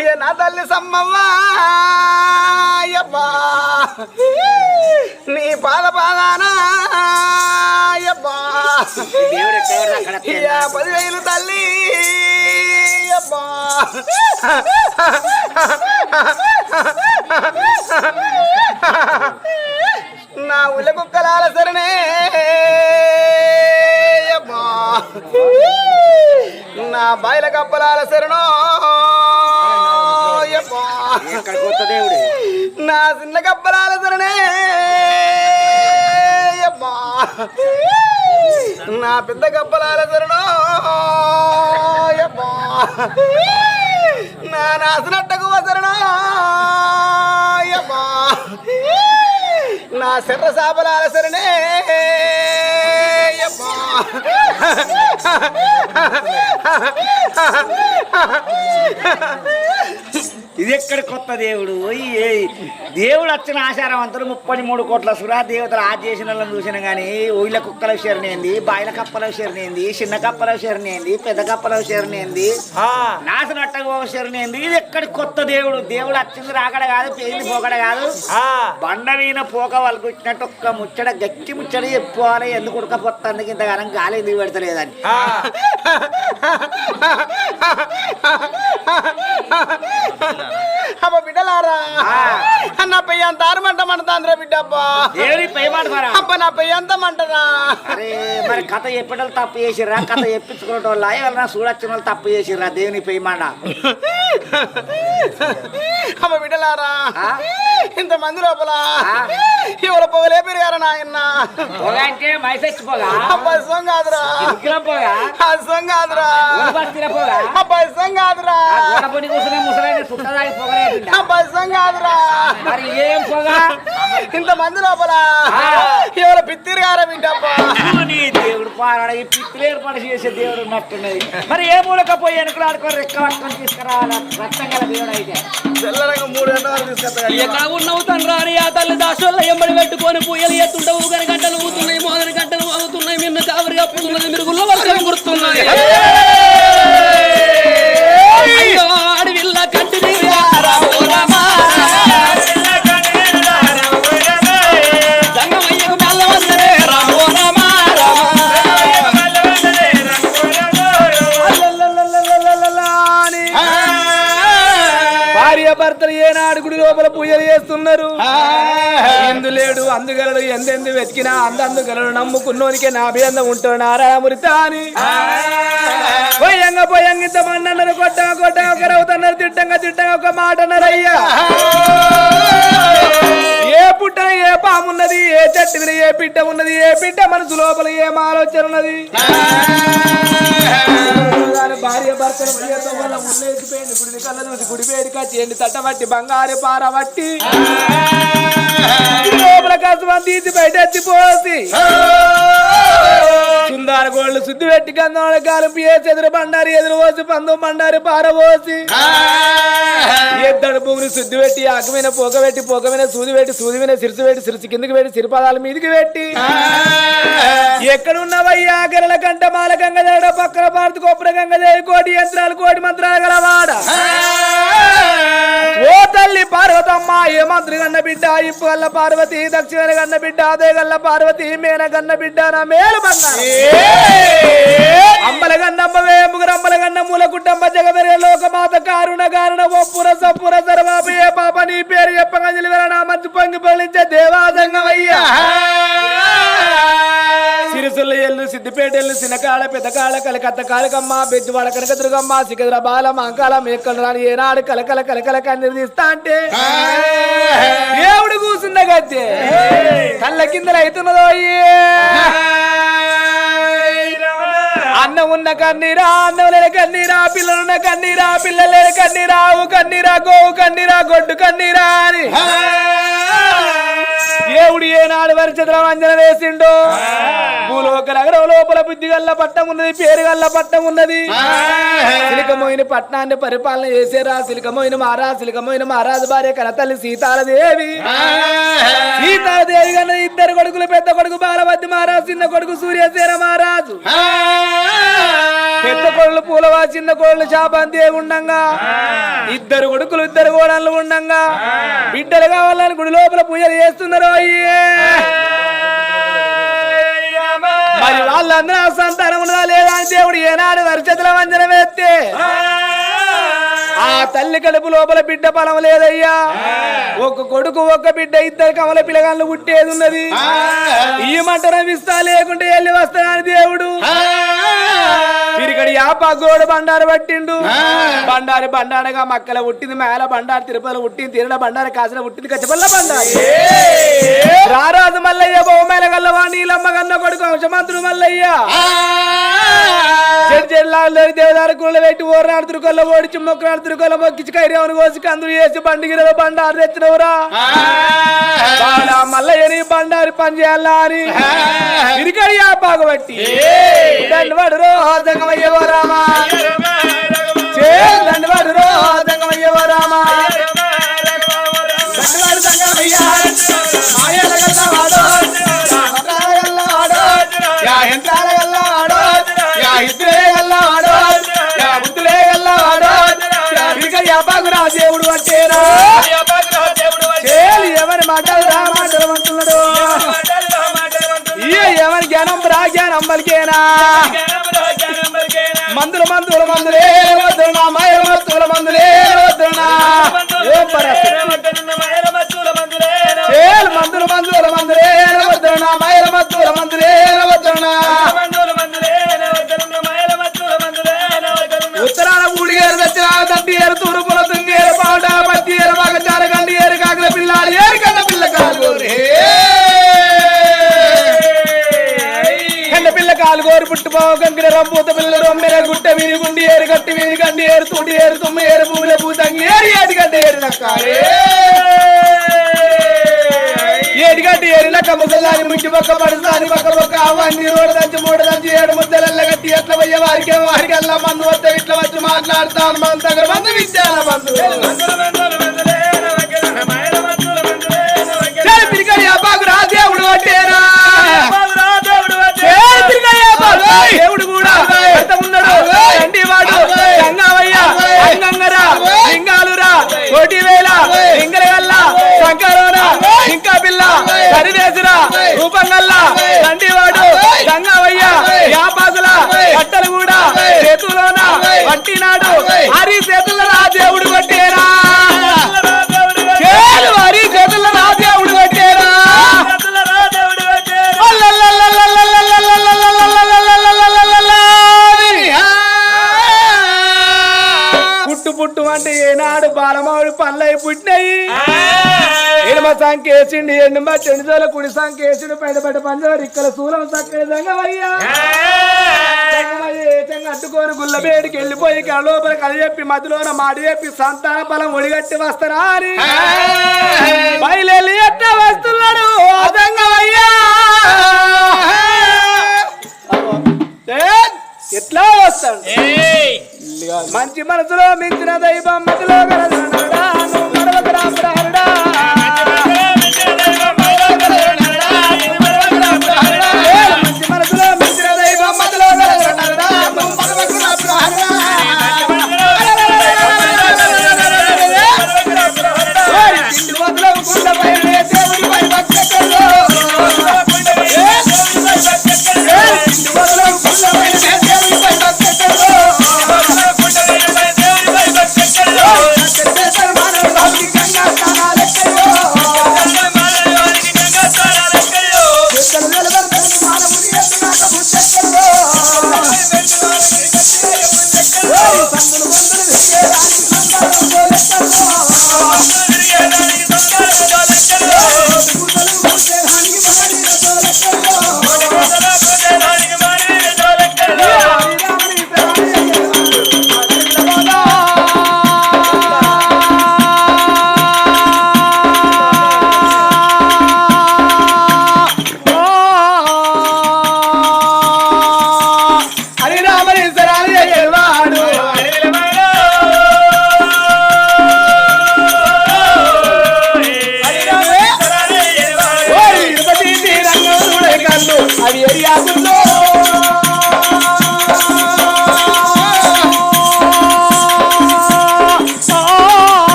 ఇక నా తల్లి సమ్మవ్వ. అబ్బా నీ పాద పాదానా. అబ్బా ఇక పదివేలు తల్లి. అబ్బా నా ఉల్ల కుక్కలాల సరణే అబ్బా. నా బాయిల కప్పలాల శరణో. అబ్బా. నా చిన్న కప్పలాల శరణే నా పెద్ద కప్పలాల శరణో నా నాసినట్టకు వసరణో నా శర్ర సాపలాల సరణే అబ్బా. ఇది ఎక్కడ కొత్త దేవుడు? ఏ- దేవుడు వచ్చిన ఆచారవంతులు ముప్పై మూడు కోట్ల సురా దేవతలు ఆ చేసిన వాళ్ళని చూసిన కానీ ఊళ్ళ కుక్కల శరణేంది బాయిల కప్పల శరణేంది చిన్న కప్పల శరణేంది పెద్ద కప్పల శరణేంది నాశనట్ట శరణేంది ఇది ఎక్కడ కొత్త దేవుడు? దేవుడు వచ్చింది రాకడ కాదు పేయింది పోకడ కాదు. బండ మీద పోక వాళ్ళకు వచ్చినట్టు ఒక్క ముచ్చట గట్టి ముచ్చట చెప్పుకోవాలి ఎందుకు ఉడకపోతుంది? ఇంతగానం గాలి ఎందుకు పెడతలేదని. అబ్బా బిడ్డలారా. నా పెయ్యి అంత ఆరమంట మంటదాంద్రా బిడ్డ అబ్బా దేవుడి పై మాట మరా? అబ్బా నా పెయ్యి అంత మంటదా అరే మరి కథ చెప్పేటోళ్ళు తప్పు చేసిర్రా? కథ చెప్పించుకునే వాళ్ళ ఎవరన్నా చూడొచ్చిన వాళ్ళు తప్పు చేసిర్రా? దేవుని పేయమాడ అమ్మ బిడ్డలారా? ఇంత మంది లోపల? ఎవరు పొగలే పెరిగారు నాయన పొగ అంటే మైసెచ్చి పొగ? అబ్బాయి సొంగ కాదురా. ఉక్కిరం పొగ ఆ సొంగ కాదురా. ఊరుబస్తీల పొగ అబ్బాయి సొంగ కాదురా కూర్చునే ముసలైన మరి ఏం పొగ? ఇంత మంది లోపల. ఎవరు పిత్తిరిగారా బిడ్డబ్బా నీ దేవుడు పారాడ ఈ పిత్తులు ఏర్పాటు చేసే దేవుడు ఉన్నట్టున్నది. మరి ఏ మూలకపోయి వెనకలు ఆడుకొని రెక్క పట్టుకొని తీసుకురావాలా? రక్తం గల దేవుడు అయితే. ఎక్కడ ఉన్నావు తండ్రాని ఆ తల్లి దాసోళ్ళ ఎంబడి పెట్టుకొని పూయలు ఎత్తుంటావు. ఊగని గంటలు ఊతున్నాయి మోదని గంటలు అవుతున్నాయి మిన్ను కావరి అప్పుతున్నది మిరుగుల్లో వర్షం కుడుతున్నది అయ్యో అడవిల్ల కంటి భార్య భర్తలు ఏనాడు గుడి లోపల పూజలు చేస్తున్నారు. అందు లేడు అందుగలడు ఎందెందు వెతికినా అందందు గలడు నమ్ముకున్నోనికే నా అభినందం ఉంటాడు నారాయణమూర్తి అని పోయంగా పోయంగా ఇంత మంది కొట్ట కొట్ట ఒకరవుతున్నారు తిట్టంగా తిట్టంగా ఒక మాట అన్నారు అయ్యా ఏ పామున్నది? ఏ చెట్టు మీద ఏ పిట్ట ఉన్నది? ఏ పిట్ట మనసు లోపల ఏం ఆలోచన ఉన్నది? భార్య వల్ల ముల్లేసిపోయింది గుడిని కళ్ళ చూసి గుడి వేడిక చేయండి తట్టబట్టి బంగారు పారబట్టి లోపల కసమని తీసి బయట ఎత్తిపోసి. సుందార గోళ్ళు శుద్ధి పెట్టి గంధం కాలుపు వేసి ఎదురు బండారి ఎదురు పోసి పందు బండారి పారబోసి ఎద్దడు భూమిని శుద్ధి పెట్టి ఆకమైన పోక పెట్టి పోకమైన సూది పెట్టి సూది మీద సిరిసి పెట్టి సిరిసి కిందకి పెట్టి సిరిపాదాల మీదకి పెట్టి ఎక్కడున్నవయ్యా? గరల కంట మాల గంగ జరడ పక్కన భారత గోపుర గంగ జయ కోటి యంత్రాలు కోటి మంత్రాలు గలవాడ ఓ తల్లి పార్వతమ్మ ఏ మంత్రి గన్న బిడ్డ ఇప్పు గల్ల పార్వతి దక్షిణ గన్న బిడ్డ అదే గల్ల పార్వతి మేన గన్న బిడ్డ నా మేలు బంగారం అమ్మల గన్నమ్మ వేముగురు అమ్మల గన్న మూల కుటుంబ జగమెరే లోకమాత కారుణ కారుణ ఒప్పుర సప్పుర సర్వాపి ఏ పాప నీ పేరు చెప్పగంజలి నా మంచి పొంగి పలించే దేవాదంగమయ్యా సిరిసుల్ల ఎల్లు సిద్దిపేట ఎల్లు పెద్దకాడ కలకత్త కాళకమ్మ బెజ్జువాడ కనకదుర్గమ్మ సికద్ర బాల మంకాల మేకలు రాని ఏనాడు కలకల కలకల కన్నీరు తీస్తా అంటే. దేవుడు కూసున్న గద్దె? కళ్ళ కిందలు అవుతున్నదో అన్నం ఉన్న కన్నీరా అన్నం లేని కన్నీరా పిల్లలున్న కన్నీరా పిల్లలు లేని కన్నీరా ఆవు కన్నీరా గోవు కన్నీరా గొడ్డు కన్నీరా అని. దేవుడు ఏనాడు వరిచంద్ర వంజన వేసిండో. భూలోక నగరం లోపల బుద్ధి గల్ల పట్టం ఉన్నది పేరు గల్ల పట్టం ఉన్నది. సిలికమోయిన పట్టణాన్ని పరిపాలన చేసేరా సిలికమోయిన మహారాజు సిలికమోయిన మహారాజు భార్య కనతల్లి సీతాలదేవి సీతాదేవి కన్నా ఇద్దరు కొడుకులు పెద్ద కొడుకు బాలవద్ది మహారాజు చిన్న కొడుకు సూర్యసేన మహారాజు పెద్ద కోళ్ళు పూలవా చిన్న కోళ్ళు శాపంతి ఉండంగా ఇద్దరు కొడుకులు ఇద్దరు కోడళ్ళు ఉండంగా. బిడ్డలు కావాలని గుడి లోపల పూజలు చేస్తున్నారు అయ్యే. మరి వాళ్ళందరూ సంతానం ఉన్నదా లేదా అని దేవుడు ఏనాడు వరిచేతుల వంజన వేస్తే. ఆ తల్లి కడుపు లోపల బిడ్డ పొలం లేదయ్యా. ఒక కొడుకు ఒక బిడ్డ ఇద్దరు కమల పిల్లగాళ్ళు పుట్టేది ఉన్నది. ఈ మంట రవిస్తా లేకుంటే వెళ్ళి వస్తా అని దేవుడు యాప గోడు బండారు పట్టిండు. బండారి బండారగా మక్కల పుట్టింది మేల బండారు తిరుపతిలో పుట్టింది తిరడ బండారు కాసిన పుట్టింది కచ్చపల్ల బండారు. రారాజు మల్లయ్య బొమ్మల గల్లవా నీలమ్మ గన్న కొడుకు అంశమంతుడు మల్లయ్య. చెడు చెడు దేవదారు కుళ్ళ పెట్టి ఓర్నాడు తిరుకొల్ల ఓడిచి మొక్కనాడు తిరుకొల్ల మొక్కించి కైరేవని కోసి కందులు చేసి బండిగిర బండారు తెచ్చినవురా. మల్లయ్యని బండారి పని చేయాలా అని తిరిగడి ఆ బాగబట్టి. దండవాడు రో దంగమయ్యవో రామా చే దండవాడు రో దంగమయ్యవో రామా దండవాడు దంగమయ్య యా యా ఇద్రే బాగురా దేవుడు అంటేరా ఎవరి మాటలు రా మాటలు అంటున్నాడు? ఎవరి జ్ఞానం రా జ్ఞానం పలికేనా మందుల మందుల మందులే వద్దునా మాయ మందులే వద్దునా పుట్టుపోవు కంకిన రంపూత పిల్ల రొమ్మెర గుట్ట వీధి గుండి ఏరు గట్టి వీధి గండి ఏరు తూడి ఏరు తుమ్మ ఏరు పూల పూతంగి ఏరు ఏటిగడ్డ ఏరు నక్కాలే ఏటిగడ్డి ఏరినక్క ముసలాని ముంచి పక్క పడుసాని పక్క పక్క అవన్నీ రోడ్డు దంచి మూడు దంచి ఏడు ముద్దలల్ల గట్టి ఎట్ల పోయే వారికి వారికి అల్లా మందు వస్తే ఇట్లా వచ్చి మాట్లాడతాను మన దగ్గర మందు విద్యాల మందు ఎడమ సంకేసిండి ఎండుమ చెండుదల కుడి సంకేసిండు పెద్ద పెద్ద పంజారు ఇక్కడ శూలం చక్కని సంగమయ్యా అడ్డుకోని గుల్ల బేడికి వెళ్ళిపోయి లోపల కలి చెప్పి మధ్యలోన మాడి చెప్పి సంతాన బలం ఒడిగట్టి వస్తారా అని బయలు ఎట్ట వస్తున్నాడు ఎట్లా వస్తాడు? మంచి మనసులో మించిన దైవం మధ్యలో కలదనడా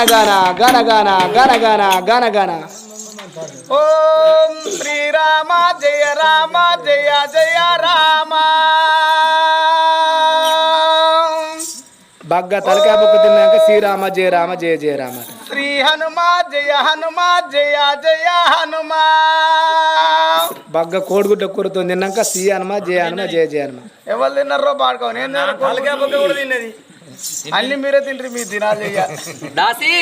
గణగణ గణగణ గణగణ గణగణ ఓం శ్రీరామ జయ రామ జయ జయ రామ. బాగా తలకాయ బొక్క తిన్నాక శ్రీరామ జయ రామ జయ జయ రామ. శ్రీ హనుమా జయ హనుమా జయ జయ హనుమా. బాగా కోడిగుడ్డ కూరతో తిన్నాక శ్రీ హనుమ జయ హనుమ జయ జయ హనుమ. ఎవరు తిన్నారో పాడుకోవాలి నేను కూడా తిన్నది. అన్ని మీరే తింటారు మీ దినాలు చెయ్య దాసి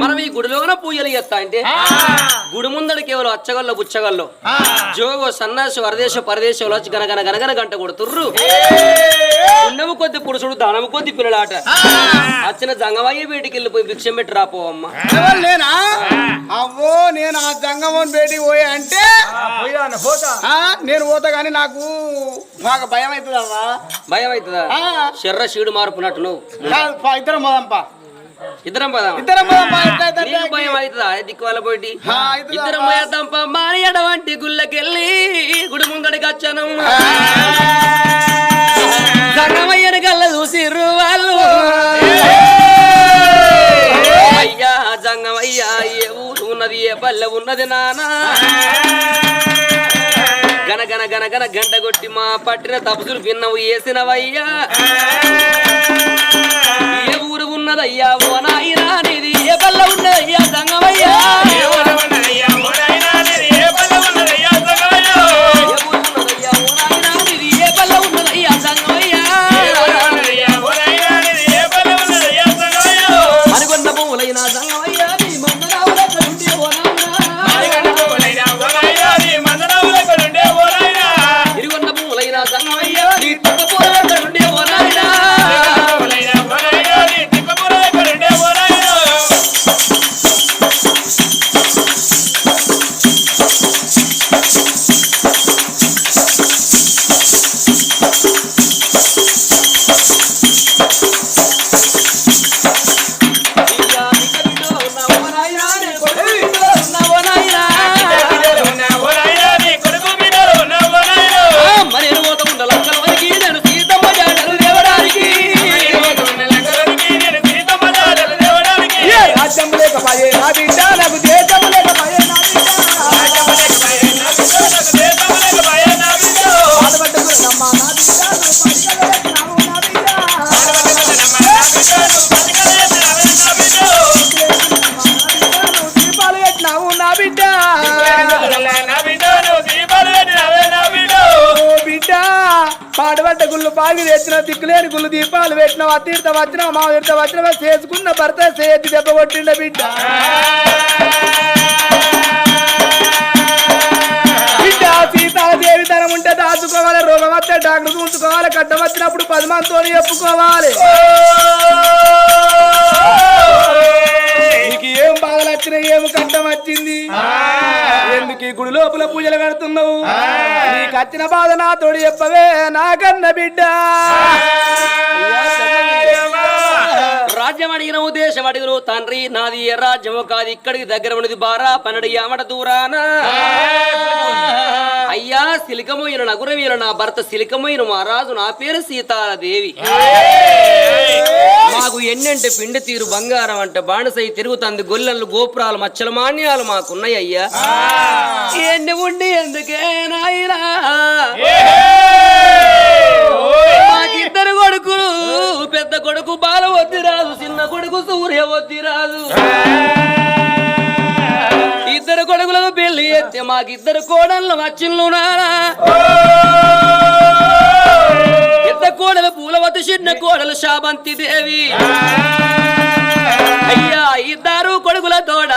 మనం ఈ గుడిలోన పూజలు చేస్తా అంటే? గుడి ముందర కేవలం అచ్చగల్లో బుచ్చగల్లో జోగో సన్నాసి వరదేశ పరదేశంలో వచ్చి గనగన గనగన గంట కొడుతుర్రు. ఉన్నము కొద్ది పురుషుడు దానము కొద్ది పిల్లలాట. వచ్చిన జంగమయ్య వీటికి వెళ్ళిపోయి భిక్షం పెట్టి రాపో అమ్మ. ఎవరు నేనా అవ్వో నేను ఆ జంగమోహన్ బేటికి పోయా అంటే? ఆ, నేను పోతా కానీ నాకు నాకు భయం అవుతుంది అవ్వా భయం అవుతుందా. శర్ర శివుడు మార్పునట్టు నువ్వు కాదు, పా, ఇద్దరం పోదాంపా ఇద్దరం పదాం ఇద్దరం అట్లా. భయం అవుతుందా? దిక్కు వాళ్ళ పోటీ? ఇద్దరం పోయేద్దాం మాని ఎడవంటి గుళ్ళకెళ్ళి గుడి ముంగడికి వచ్చాను. జగమయ్యని కళ్ళ చూసిర్రు వాళ్ళు. అయ్యా జంగమయ్యా ఏ ఊరు ఉన్నది ఏ పల్లె ఉన్నది నానా? గనగన గంట కొట్టి మా పట్టిన తపసులు విన్నవు వేసినవయ్యా ఏ ఊరు ఉన్నదయ్యా ఓ నాయనా నీది ఏ బల్ల ఉన్నదయ్యా జంగమయ్యా దిక్కులేని గుళ్ళు దీపాలు పెట్టిన తీర్థ వచ్చిన మా తీర్థ వచ్చిన చేసుకున్న భర్త చేతి దెబ్బ కొట్టిండ బిడ్డ. బిడ్డ సీతాదేవి తనం ఉంటే దాచుకోవాలి రోగం వస్తే డాక్టర్ చూసుకోవాలి కట్టం వచ్చినప్పుడు పది మందితో చెప్పుకోవాలి. ఈ గుడి లోపల పూజలు కడుతున్నావు నీకు వచ్చిన బాధ నాతోడు చెప్పవే నాకన్న బిడ్డ. రాజ్యం అడిగిన ఉద్దేశం అడిగిన తండ్రి నాది ఏ రాజ్యమో కాదు ఇక్కడికి దగ్గర ఉన్నది బారా పన్నెండు యామట దూరాన. అయ్యా శిలికమైన నగురమైన నా భర్త సిలికమైన మహారాజు నా పేరు సీతారాదేవి. మాకు ఎన్నంటే పిండి తీరు బంగారం అంటే బాణసై తిరుగుతుంది గొల్లలు గోపురాలు మచ్చల మాన్యాలు మాకున్నాయి అయ్యా. ఎన్ని ఉండి ఎందుకే మాకిద్దరు కొడుకులు పెద్ద కొడుకు బాల వద్దిరాదు చిన్న కొడుకు సూర్య వద్దిరాదు. ఇద్దరు కొడుకులు ఎత్తే మాకిద్దరు కోడళ్ళు వచ్చిళ్ళు ఇద్దరు పెద్ద కోడలు పూలవతి చిన్న కోడలు శాబంతి దేవి. అయ్యా ఇద్దరు కొడుకుల తోడ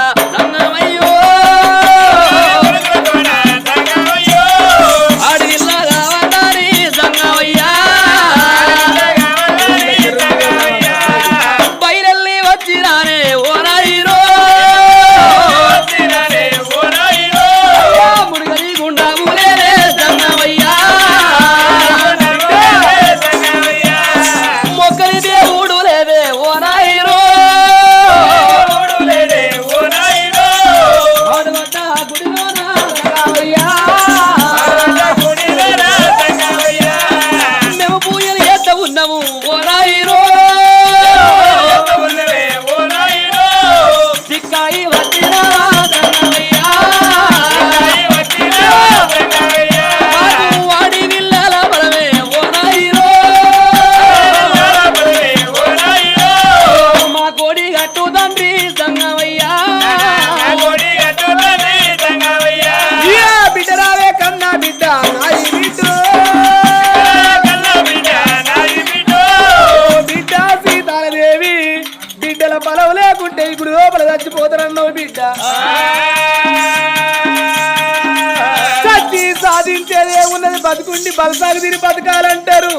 బతుకుండి బలసాగు తిని బతకాలంటారు.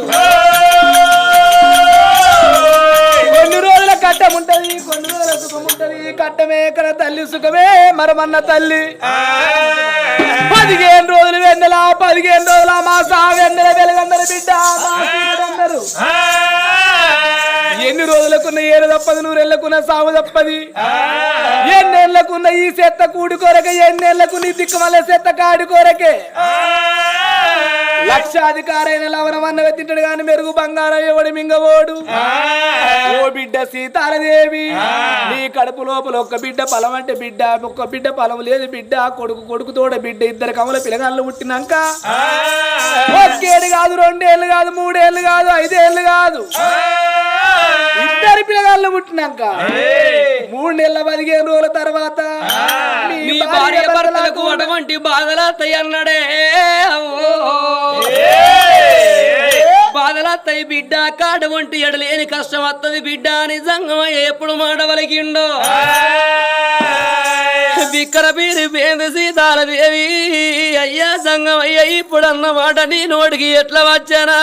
కొన్ని రోజుల కట్టం ఉంటది కొన్ని రోజుల సుఖం ఉంటది. కట్టమే ఇక్కడ తల్లి సుఖమే మరమన్న తల్లి. పదిహేను రోజులు వెన్నెల పదిహేను రోజుల మాస వెన్నెల వెలుగందరు బిడ్డ అందరు ఎన్ని రోజులకున్న ఏడు తప్పది నూరెళ్ళకున్న సాగు తప్పది. ఎన్నేళ్ళకున్న ఈ చెత్త కూడి కొరకే ఎన్నేళ్ళకు నీ దిక్కుమల్ల చెత్త కాడి కొరకే. లక్షాధికారైన లవణమన్న వెతింటాడు గాని మెరుగు బంగారం ఎవడి మింగవోడు ఓ బిడ్డ సీతాలదేవి నీ కడుపు లోపల ఒక్క బిడ్డ పొలం అంటే బిడ్డ ఒక్క బిడ్డ పొలం లేదు బిడ్డ కొడుకు కొడుకు తోడ బిడ్డ ఇద్దరు కమల పిల్లగాళ్ళు పుట్టినాక ఒక్కేడు కాదు రెండేళ్ళు కాదు మూడేళ్ళు కాదు ఐదేళ్ళు కాదు. ఇద్దరు పిల్లగాళ్ళు పుట్టినాక మూడు నెలల పదిహేను రోజుల తర్వాత మీ భార్య భర్తలకు అటువంటి బాధలత్తయ్య అన్నాడే. బాధలత్తయ్య బిడ్డ కాడ వంటి ఎడలేని కష్టం వత్తది బిడ్డ నిజంగా ఎప్పుడు పీరి పేద సీతాల దేవి అయ్యా సంగం అయ్యా ఇప్పుడు అన్న మాట నీ నోటికి ఎట్లా వచ్చానా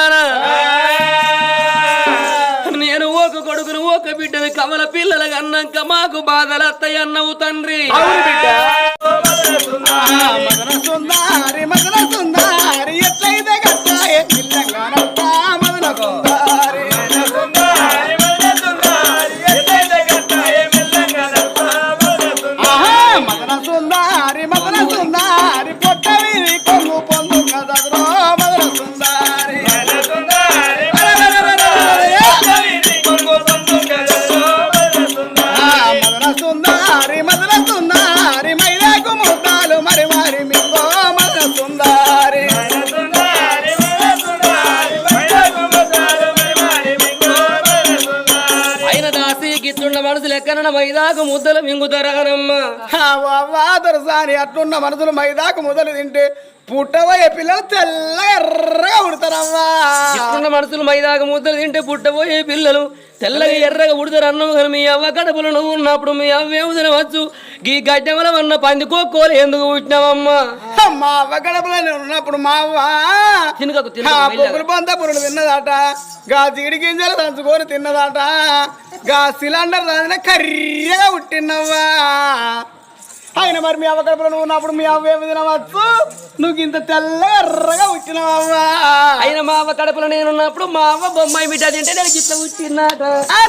నేను ఒక కొడుకును ఒక బిడ్డను కమల పిల్లల అన్నాక మాకు బాధలు అత్తయ్య అన్నవు తండ్రి. అవును బిడ్డ. మదన సుందారి మదన సుందారి. మైదాకు ముద్దలు మింగుతారానమ్మా దొరసాని అట్లున్న మనసులు మైదాకు ముద్దలు తింటే పుట్టబోయే పిల్లలు తెల్లగా ఎర్రగా ఉడతారమ్మా గిట్లున్న మనసులు మైదాకు ముద్దలు తింటే పుట్టబోయే పిల్లలు తెల్లగా ఎర్రగా ఉడతారు అన్నం కానీ మీ అవ్వ కడుపులో నువ్వు ఉన్నప్పుడు మీ అవ్వ ఏమి తినవచ్చు? ఈ గడ్డమల అన్న పందికోకోలు ఎందుకు పుట్టినావమ్మా? మా అవ్వ గడపలో నేను ఉన్నప్పుడు మా అవ్వ తినకకు. పొగులు పంత పురుడు తిన్నదట. గా జీడి గింజలు దంచుకొని తిన్నదట. గా సిలిండర్ రాసిన కర్రీగా పుట్టినవ్వా. ఆయన మరి మీ అవ్వ కడుపులో నువ్వు ఉన్నప్పుడు మీ అవ్వ ఏమి తినవచ్చు నువ్వు ఇంత తెల్లగా ఎర్రగా పుట్టినవమ్మా అయినా మా అవ్వ కడుపులో నేను ఉన్నప్పుడు మా అవ్వ బొమ్మాయి మిఠా తింటే నేను గిట్ల పుట్టినాట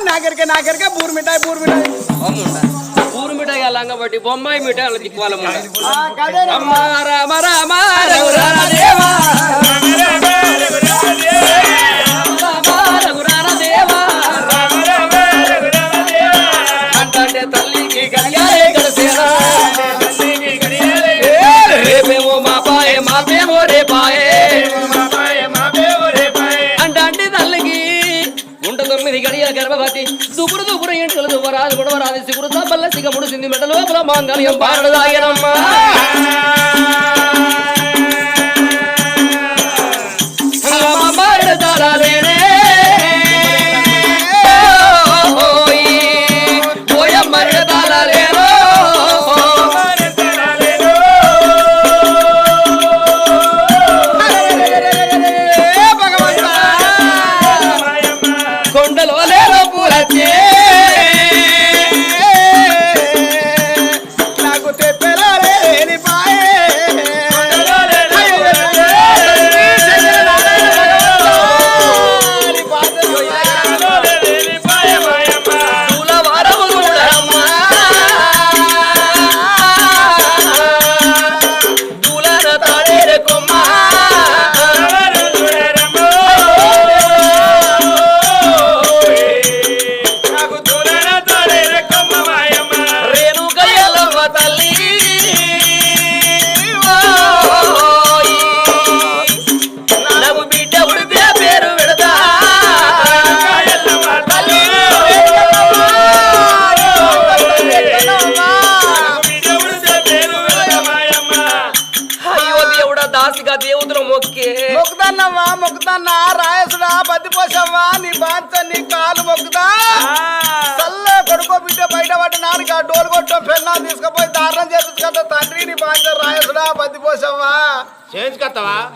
నాగరిక నాగరిక బూరు మిఠాయి బూరు మిఠాయి. ఊరు మిఠాయి అలా బట్టి బొమ్మాయి మిఠాయి అలా కదేనమ్మా. అమ్మ రామ రామ రఘురామ దేవా. ఇంటలు గొడవ గొడవరాది సిగురు సబ్బల్ల సిగముడు సింది మెడ లోపల మాంగళ్యం పారడు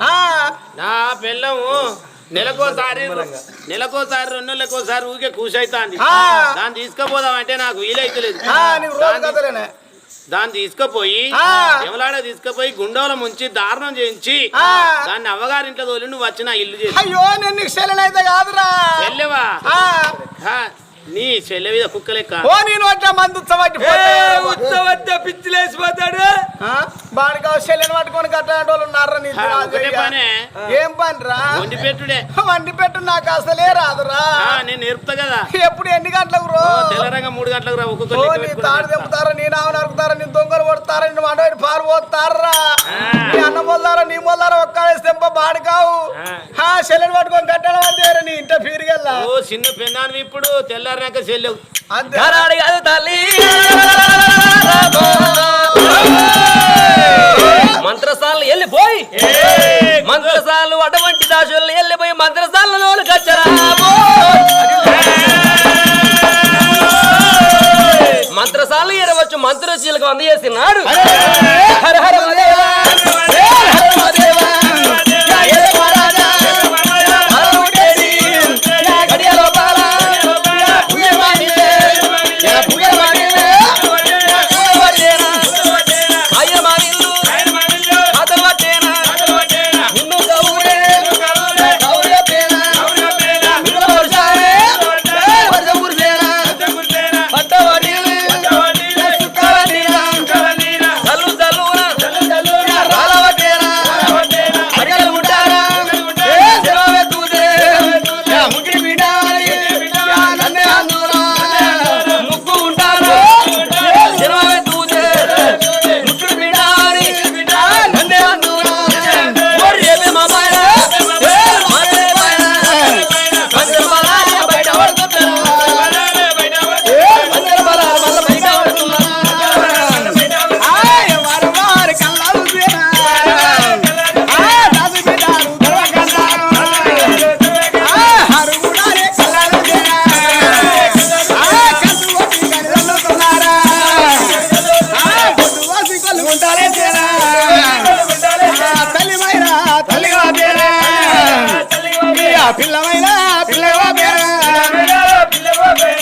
ఆ, నా పిల్లము నెలకోసారి నెలకోసారి రెండు నెలలకోసారి ఊరికే కూసైతాంది. దాన్ని తీసుకుపోదాం అంటే నాకు వీలైతలేదు దాన్ని తీసుకుపోయి. యమలాడ తీసుకుపోయి గుండోల ముంచి దారుణం చేయించి. దాన్ని అవ్వగారింట్లో తోలి నువ్వు వచ్చిన ఇల్లు చేసి అయ్యో నేను కాదురా. హా, నీ చెల్లె మీద కుక్క లెక్క ఓ నేను వచ్చా మంది ఉత్సవట్టి ఉత్సవత్తే పిచ్చిలేసిపోతాడు బాడిగా చెల్లెని పట్టుకొని కట్టాలంటే వాళ్ళు ఉన్నారా నీ. ఏం పని. రా వండి పెట్టుడే. వండి పెట్టు నాకు అసలే రాదురా. నేను నేర్పుతా కదా. ఎప్పుడు ఎన్ని గంటలకు రో? తెల్లరంగా మూడు గంటలకు రా ఒక్కొక్క తాడు. తెంపుతారా నీ నావ నరుకుతారా నీ దొంగలు కొడతారా నీ వండబెట్టి పాలు పోతారా. నీ అన్న మొదలారా నీ మొదలారా ఒక్కడేసి తెంప బాడికావు చెల్లెని పట్టుకొని కట్టడం అంతే నీ ఇంట ఫీరిగల్లా ఓ చిన్న పెన్నాను ఇప్పుడు తెల్లారినాక చెల్లెవు కాదు తల్లి. మంత్రసాలను వెళ్ళిపోయి. మంత్రసాలు అటువంటి దాసులు వెళ్ళిపోయి మంత్రసాలలో కచ్చరా. మంత్రసాలు ఎరవచ్చు మంత్రశీలకు అందజేసినాడు.